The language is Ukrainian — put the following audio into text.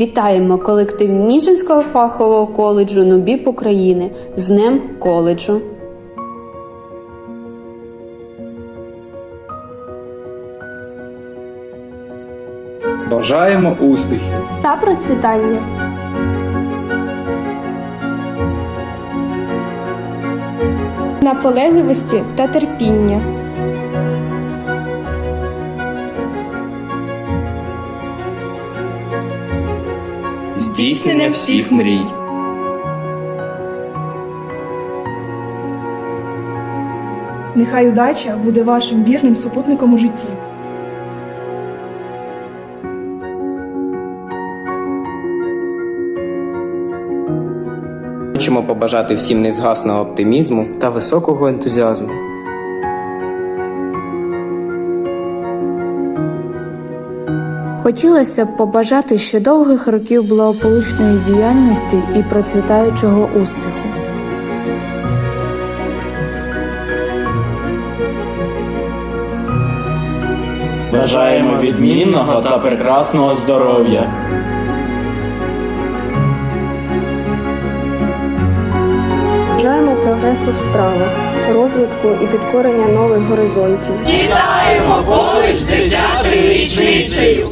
Вітаємо колектив Ніжинського фахового коледжу НУБІП України з Днем коледжу. Бажаємо успіхів! та процвітання. Наполегливості та терпіння. здійснення всіх мрій. Нехай удача буде вашим вірним супутником у житті. Хочемо побажати всім незгасного оптимізму та високого ентузіазму. Хотілося б побажати ще довгих років благополучної діяльності і процвітаючого успіху. Бажаємо відмінного та прекрасного здоров'я. Прогресу в справах, розвитку і підкорення нових горизонтів. Вітаємо коледж 10-ї річницею!